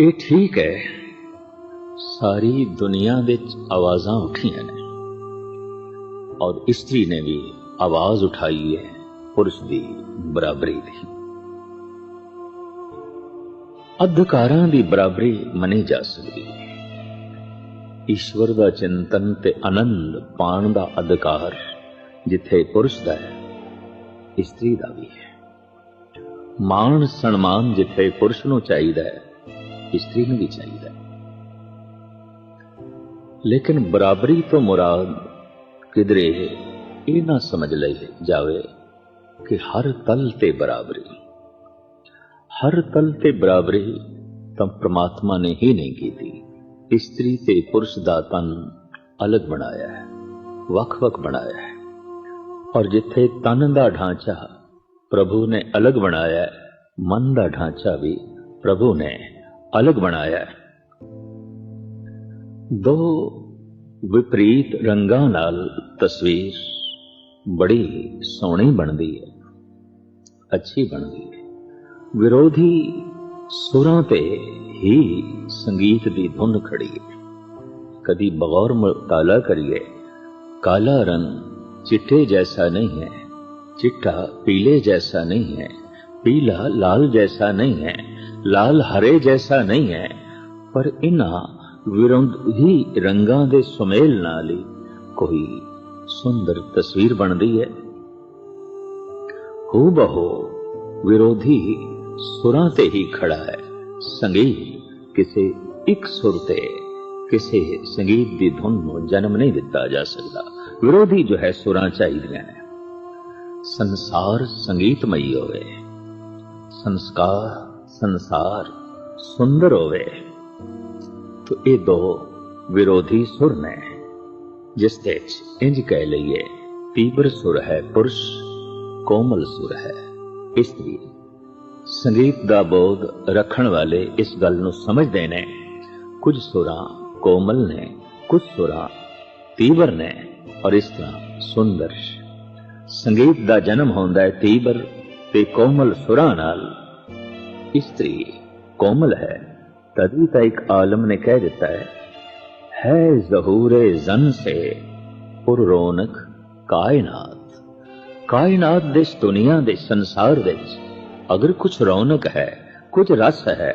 ਇਹ ਠੀਕ ਹੈ। ਸਾਰੀ ਦੁਨੀਆ ਵਿੱਚ ਆਵਾਜ਼ਾਂ ਉੱਠੀਆਂ ਨੇ। ਔਰ ਇਸਤਰੀ ਨੇ ਵੀ ਆਵਾਜ਼ ਉਠਾਈ ਹੈ ਪੁਰਸ਼ ਦੀ ਬਰਾਬਰੀ ਦੀ। ਅਧਿਕਾਰਾਂ ਦੀ ਬਰਾਬਰੀ ਮੰਨੀ ਜਾ ਸਕਦੀ ਹੈ। ਈਸ਼ਵਰ ਦਾ ਚਿੰਤਨ ਤੇ ਆਨੰਦ ਪਾਣ ਦਾ ਅਧਿਕਾਰ ਜਿੱਥੇ ਪੁਰਸ਼ ਦਾ ਹੈ, ਇਸਤਰੀ ਦਾ ਵੀ ਹੈ। ਮਾਣ ਸਨਮਾਨ ਜਿੱਥੇ ਪੁਰਸ਼ ਨੂੰ ਚਾਹੀਦਾ ਹੈ ਇਸਤਰੀ ਨੂੰ ਵੀ ਚਾਹੀਦਾ ਲੇਕਿਨ ਬਰਾਬਰੀ ਤੋਂ ਮੁਰਾਦ ਕਿਧਰੇ ਇਹ ਨਾ ਸਮਝ ਲਈ ਜਾਵੇ ਕਿ ਹਰ ਤਲ ਤੇ ਬਰਾਬਰੀ। ਹਰ ਤਲ ਤੇ ਬਰਾਬਰੀ ਤਾਂ ਪ੍ਰਮਾਤਮਾ ਨੇ ਹੀ ਨਹੀਂ ਕੀਤੀ। ਇਸਤਰੀ ਤੇ ਪੁਰਸ਼ ਦਾ ਤਨ ਅਲੱਗ ਬਣਾਇਆ ਹੈ, ਵੱਖ-ਵੱਖ ਬਣਾਇਆ ਹੈ। ਔਰ ਜਿੱਥੇ ਤਨ ਦਾ ਢਾਂਚਾ ਪ੍ਰਭੂ ਨੇ ਅਲੱਗ ਬਣਾਇਆ ਮਨ ਦਾ ਢਾਂਚਾ ਵੀ ਪ੍ਰਭੂ ਨੇ ਅਲੱਗ ਬਣਾਇਆ ਹੈ ਦੋ ਵਿਪਰੀਤ ਰੰਗਾਂ ਨਾਲ ਤਸਵੀਰ ਬੜੀ ਸੋਹਣੀ ਬਣਦੀ ਹੈ ਅੱਛੀ ਬਣਦੀ ਹੈ ਵਿਰੋਧੀ ਸੁਰਾਂ ਤੇ ਹੀ ਸੰਗੀਤ ਦੀ ਧੁਨ ਖੜੀ ਹੈ ਕਦੀ ਬਗੌਰ ਮਤਾਲਾ ਕਰੀਏ ਕਾਲਾ ਰੰਗ ਚਿੱਟੇ ਜੈਸਾ ਨਹੀਂ ਹੈ चिट्टा पीले जैसा नहीं है पीला लाल जैसा नहीं है लाल हरे जैसा नहीं है ਪਰ ਇਨ੍ਹਾਂ ਵਿਰੋਧੀ ਰੰਗਾਂ ਦੇ ਸੁਮੇਲ ਨਾਲ ਹੀ ਕੋਈ ਸੁੰਦਰ ਤਸਵੀਰ ਬਣਦੀ ਹੈ ਹੋ ਬਹੋ ਵਿਰੋਧੀ ਸੁਰਾਂ ਤੇ ਹੀ ਖੜਾ ਹੈ ਸੰਗੀਤ ਕਿਸੇ ਇੱਕ ਸੁਰ ਤੇ ਕਿਸੇ ਸੰਗੀਤ ਦੀ ਧੁਨ ਨੂੰ ਜਨਮ ਨਹੀਂ ਦਿੱਤਾ ਜਾ ਸਕਦਾ ਵਿਰੋਧੀ ਜੋ ਹੈ ਸੁਰਾਂ ਚਾਹੀਦੀਆਂ ਨੇ ਸੰਸਾਰ ਸੰਗੀਤਮਈ ਹੋਵੇ ਸੰਸਕਾਰ, ਸੰਸਾਰ ਸੁੰਦਰ ਹੋਵੇ। ਤੋ ਇਹ ਦੋ ਵਿਰੋਧੀ ਸੁਰ ਨੇ, ਜਿਸ ਤੇ ਇੰਜ ਕਹਿ ਲਈਏ, ਤੀਬਰ ਸੁਰ ਹੈ ਪੁਰਸ਼, ਕੋਮਲ ਸੁਰ ਹੈ ਇਸਤਰੀ। ਸੰਗੀਤ ਦਾ ਬੋਧ ਰੱਖਣ ਵਾਲੇ ਇਸ ਗੱਲ ਨੂੰ ਸਮਝਦੇ ਨੇ, ਕੁਝ ਸੁਰਾਂ ਕੋਮਲ ਨੇ, ਕੁਝ ਸੁਰਾਂ ਤੀਵਰ ਨੇ, ਔਰ ਇਸ ਤਰ੍ਹਾਂ ਸੁੰਦਰ। ਸੰਗੀਤ ਦਾ ਜਨਮ ਹੁੰਦਾ ਹੈ ਤੀਬਰ ਤੇ ਕੋਮਲ ਸੁਰਾਂ ਨਾਲ ਇਸਤਰੀ ਕੋਮਲ ਹੈ ਤਦੀ ਤਾਂ ਇੱਕ ਆਲਮ ਨੇ ਕਹਿ ਦਿੱਤਾ ਹੈ ਹੈ ਜ਼ਹੂਰੇ ਜ਼ਨ ਸੇ ਪੁਰ ਰੌਨਕ ਕਾਇਨਾਤ ਕਾਇਨਾਤ ਦੇ ਇਸ ਦੁਨੀਆ ਦੇ ਸੰਸਾਰ ਵਿੱਚ ਅਗਰ ਕੁਝ ਰੌਨਕ ਹੈ ਕੁਝ ਰਸ ਹੈ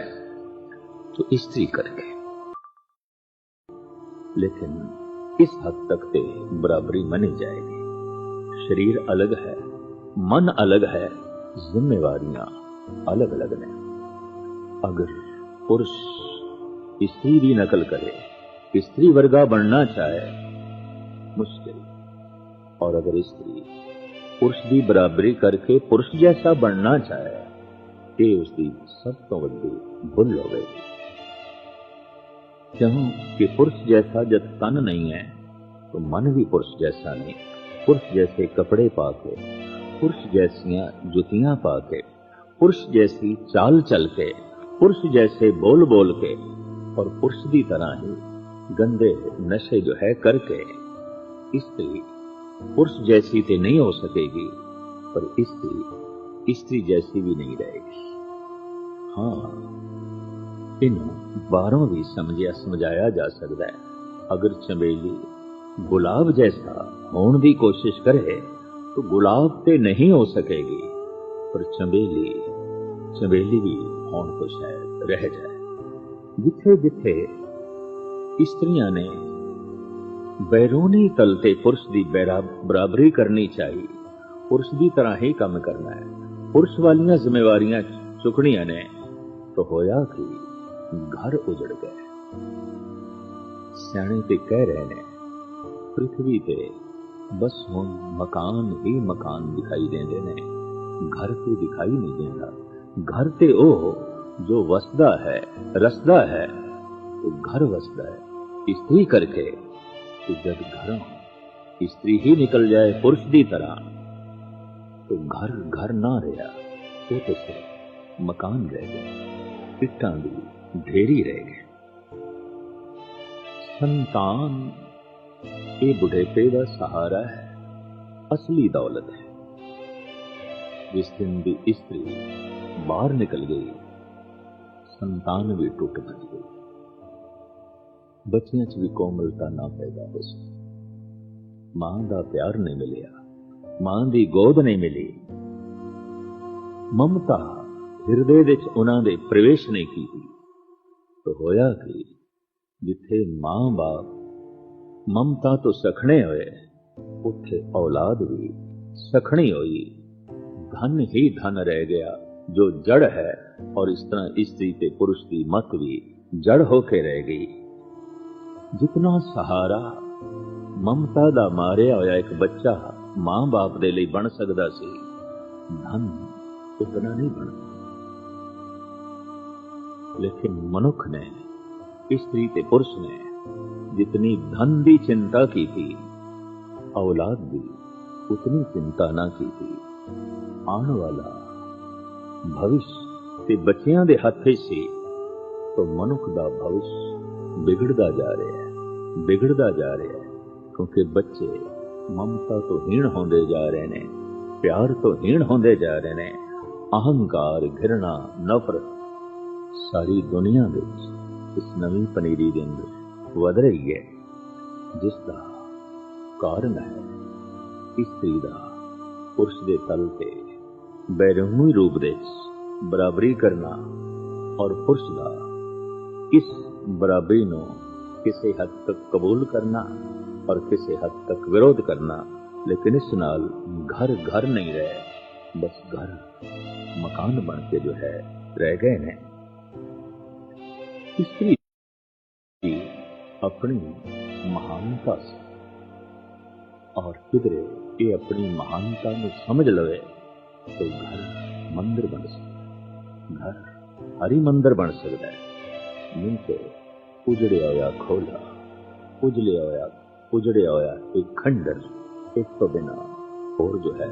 तो इस्त्री करके लेकिन इस हद तक ते बराबरी मानी जाएगी शरीर अलग है मन अलग है जिम्मेवार अलग अलग हैं। अगर पुरुष स्त्री की नकल करे, स्त्री वर्गा बनना चाहे, मुश्किल। और अगर स्त्री पुरुष की बराबरी करके पुरुष जैसा बनना चाहे, ये उसकी सब तो वीडी भूल गई क्यों कि पुरुष जैसा जब तन नहीं है तो मन भी पुरुष जैसा नहीं। पुरुष जैसे कपड़े पाके पुरुष जैसियां जुतियां पा के पुरुष जैसी चाल चल के पुरुष जैसे बोल बोल के और पुरुष की तरह ही गंदे नशे जो है करके स्त्री पुरुष जैसी तो नहीं हो सकेगी पर स्त्री स्त्री जैसी भी नहीं रहेगी हाँ इन्हों बारों भी समझिया समझाया जा सकता है अगर चमेली गुलाब जैसा होने की कोशिश करे ਤਾਂ ਗੁਲਾਬ ਤੇ ਨਹੀਂ ਹੋ ਸਕੇਗੀ, ਪਰ ਚੰਬੇਲੀ ਚੰਬੇਲੀ ਵੀ ਹੋਣ ਤੋਂ ਸ਼ਾਇਦ ਰਹਿ ਜਾਏ। ਜਿੱਥੇ ਜਿੱਥੇ ਇਸਤਰੀਆਂ ਨੇ ਬੈਰੂਨੀ ਤਲ ਤੇ ਪੁਰਸ਼ ਦੀ ਬਰਾਬਰੀ ਕਰਨੀ ਚਾਹੀ, ਪੁਰਸ਼ ਦੀ ਤਰ੍ਹਾਂ ਹੀ ਕੰਮ ਕਰਨਾ ਹੈ। ਪੁਰਸ਼ ਵਾਲੀਆਂ ਜ਼ਿੰਮੇਵਾਰੀਆਂ ਚੁੱਕਣੀਆਂ ਨੇ, ਤਾਂ ਹੋਇਆ ਕਿ, ਘਰ ਉਜੜ ਗਏ। ਸਿਆਣੇ ਤੇ ਕਹਿ ਰਹੇ ਨੇ ਪ੍ਰithvi ਤੇ ਬਸ ਹੁਣ ਮਕਾਨ ਹੀ ਮਕਾਨ ਦਿਖਾਈ ਦਿੰਦੇ ਨੇ ਘਰ ਤੇ ਦਿਖਾਈ ਨਹੀਂ ਦਿੰਦਾ ਘਰ ਤੇ ਉਹ ਜੋ ਵਸਦਾ ਹੈ ਰਸਦਾ ਹੈ ਉਹ ਘਰ ਵਸਦਾ ਹੈ ਇਸਤਰੀ ਕਰਕੇ ਕਿ ਜਦ ਘਰੋਂ ਇਸਤਰੀ ਹੀ ਨਿਕਲ ਜਾਏ ਪੁਰਸ਼ ਦੀ ਤਰ੍ਹਾਂ तो घर घर ना रहा वो तो सिर्फ मकान रह गए इट्टां दी ढेरी रह गए संतान ਇਹ ਬੁਢੇਪੇ ਦਾ ਸਹਾਰਾ ਹੈ, ਅਸਲੀ ਦੌਲਤ ਹੈ। ਜਿਸ ਦਿਨ ਦੀ ਇਸਤਰੀ ਬਾਹਰ ਨਿਕਲ ਗਈ, ਸੰਤਾਨ ਵੀ ਟੁੱਟ ਭੱਜ ਬੱਚਿਆਂ 'ਚ ਵੀ ਕੋਮਲਤਾ ਨਾ ਪੈਦਾ ਹੋ ਸਕੀ। ਮਾਂ ਦਾ ਪਿਆਰ ਨਹੀਂ ਮਿਲਿਆ, ਮਾਂ ਦੀ ਗੋਦ ਨਹੀਂ ਮਿਲੀ। ਮਮਤਾ ਹਿਰਦੇ ਵਿੱਚ ਉਹਨਾਂ ਦੇ ਪ੍ਰਵੇਸ਼ ਨਹੀਂ ਕੀਤੀ। ਤਾਂ ਹੋਇਆ ਕਿ, ਜਿੱਥੇ ਮਾਂ-ਬਾਪ ਮਮਤਾ ਤੋਂ ਸਖਣੇ ਹੋਏ, ਉੱਥੇ ਔਲਾਦ ਵੀ ਸਖਣੀ ਹੋਈ। ਧਨ ਹੀ ਧਨ ਰਹਿ ਗਿਆ, ਜੋ ਜੜ ਹੈ, ਔਰ ਇਸ ਤਰ੍ਹਾਂ ਇਸਤਰੀ ਤੇ ਪੁਰਸ਼ ਦੀ ਮਤ ਵੀ ਜੜ ਹੋ ਕੇ ਰਹਿ ਗਈ। ਜਿਤਨਾ ਸਹਾਰਾ ਮਮਤਾ ਦਾ ਮਾਰਿਆ ਹੋਇਆ ਇੱਕ ਬੱਚਾ ਮਾਂ-ਬਾਪ ਦੇ ਲਈ ਬਣ ਸਕਦਾ ਸੀ, ਧਨ ਉਤਨਾ ਨਹੀਂ ਬਣ ਲੇਕਿਨ ਮਨੁੱਖ ਨੇ, ਇਸਤਰੀ ਤੇ ਪੁਰਸ਼ ਨੇ ਜਿਤਨੀ ਧਨ ਦੀ ਚਿੰਤਾ ਕੀਤੀ ਔਲਾਦ ਦੀ ਉਤਨੀ ਚਿੰਤਾ ਨਾ ਕੀਤੀ ਆਉਣ ਵਾਲਾ ਭਵਿਸ਼ ਤੇ ਬੱਚਿਆਂ ਦੇ ਹੱਥ 'ਚ ਸੀ ਤਾਂ ਮਨੁੱਖ ਦਾ ਭਵਿਸ਼ ਵਿਗੜਦਾ ਜਾ ਰਿਹਾ ਹੈ ਵਿਗੜਦਾ ਜਾ ਰਿਹਾ ਹੈ ਕਿਉਂਕਿ ਬੱਚੇ ਮਮਤਾ ਤੋਂ ਹੀਣ ਹੁੰਦੇ ਜਾ ਰਹੇ ਨੇ ਪਿਆਰ ਤੋਂ ਹੀਣ ਹੁੰਦੇ ਜਾ ਰਹੇ ਨੇ ਅਹੰਕਾਰ ਘਿਰਣਾ ਨਫ਼ਰਤ ਸਾਰੀ ਦੁਨੀਆ ਵਿੱਚ ਇਸ ਨਵੀਂ ਪਨੀਰੀ ਦੇ ਅੰਦਰ ਵਧ ਰਹੀ ਹੈ। ਜਿਸ ਦਾ ਕਾਰਨ ਹੈ ਇਸਤਰੀ ਦਾ ਪੁਰਸ਼ ਦੇ ਤਲ ਤੇ ਬੈਰਹਮੀ ਰੂਪ ਦੇ ਬਰਾਬਰੀ ਕਰਨਾ ਔਰ ਪੁਰਸ਼ ਦਾ ਇਸ ਬਰਾਬਰੀ ਨੂੰ ਕਿਸੇ ਹੱਦ ਤੱਕ ਕਬੂਲ ਕਰਨਾ ਔਰ ਕਿਸੇ ਹੱਦ ਤੱਕ ਵਿਰੋਧ ਕਰਨਾ, ਲੇਕਿਨ ਇਸ ਨਾਲ ਘਰ ਘਰ ਨਹੀਂ ਰਹੇ, ਬਸ ਘਰ ਮਕਾਨ ਬਣ ਕੇ ਜੋ ਹੈ, ਰਹਿ ਗਏ ਨੇ। ਇਸਤਰੀ ਆਪਣੀ ਮਹਾਨਤਾ ਸੀ ਔਰ ਕਿਧਰੇ ਇਹ ਆਪਣੀ ਮਹਾਨਤਾ ਨੂੰ ਸਮਝ ਲਵੇ तो घर मंदिर बन सकता घर हरि मंदिर बन सकता है नहीं तो उजड़िया होया खोला उजलिया होया उजड़िया होया एक खंडर एक तो बिना और जो है